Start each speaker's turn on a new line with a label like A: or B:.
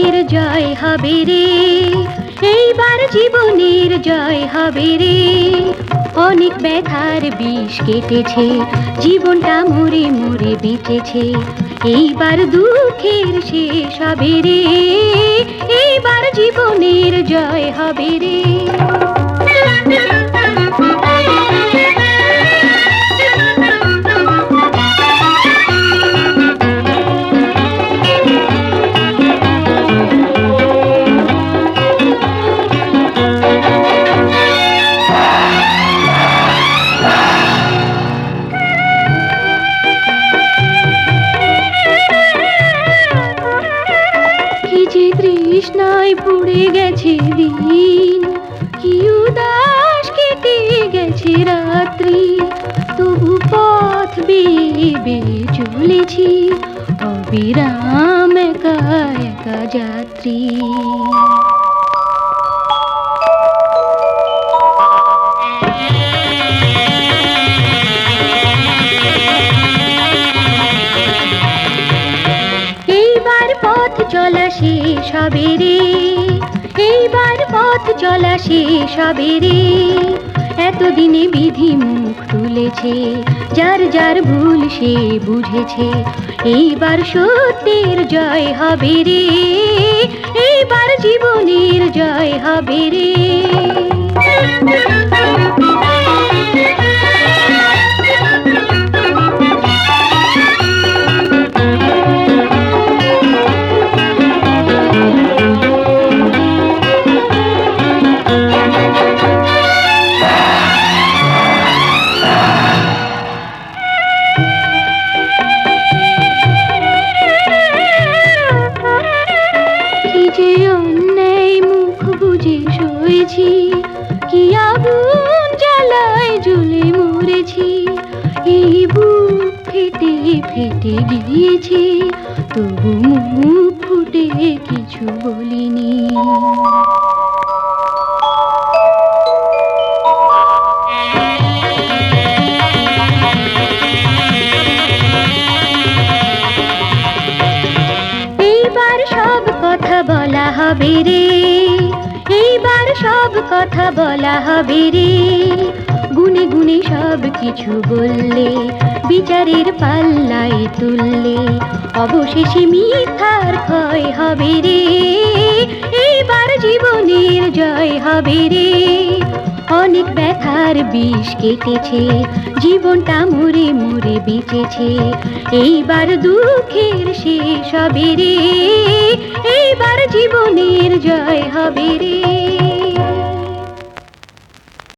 A: জীবনের জয় হবে রে। এইবার জীবনের জয় হবে রে। অনেক ব্যথার বিষ কেটেছে, জীবনটা মরে মরে বেঁচেছে। এইবার দুঃখের শেষ হবে রে। এইবার জীবনের জয় হবে রে। তৃষ্ণায় পুড়ে গেছে দিন কি উদাস কেটে গেছে রাত্রি। তবু পথ বেয়ে চলেছি। অবিরাম একা একা যাত্রী। চলা শেষ হবে রে এইবার পথ চলা শেষ হবে এতদিনে বিধি মুখ তুলেছে, যার যার ভুল সে বুঝেছে। এইবার সত্যের জয় হবে রে এইবার জীবনের জয় হবে রে মরেছি এই বুক ফেটে ফেটে গিয়েছে, তবু মুখ ফুটে কিছু বলিনি। বলা হবে রে, এইবার সব কথা বলা হবে রে গুনে সব কিছু বললে, বিচারের পাল্লায় তুললে, অবশেষে মিথ্যার ক্ষয় হবে রে। এইবার জীবনের জয় হবে রে। অনেক ব্যথার বিষ কেটেছে, জীবনটা মরে মরে বেঁচেছে। এইবার দুঃখের শেষ হবে রে। এইবার জীবনের জয় হবে রে।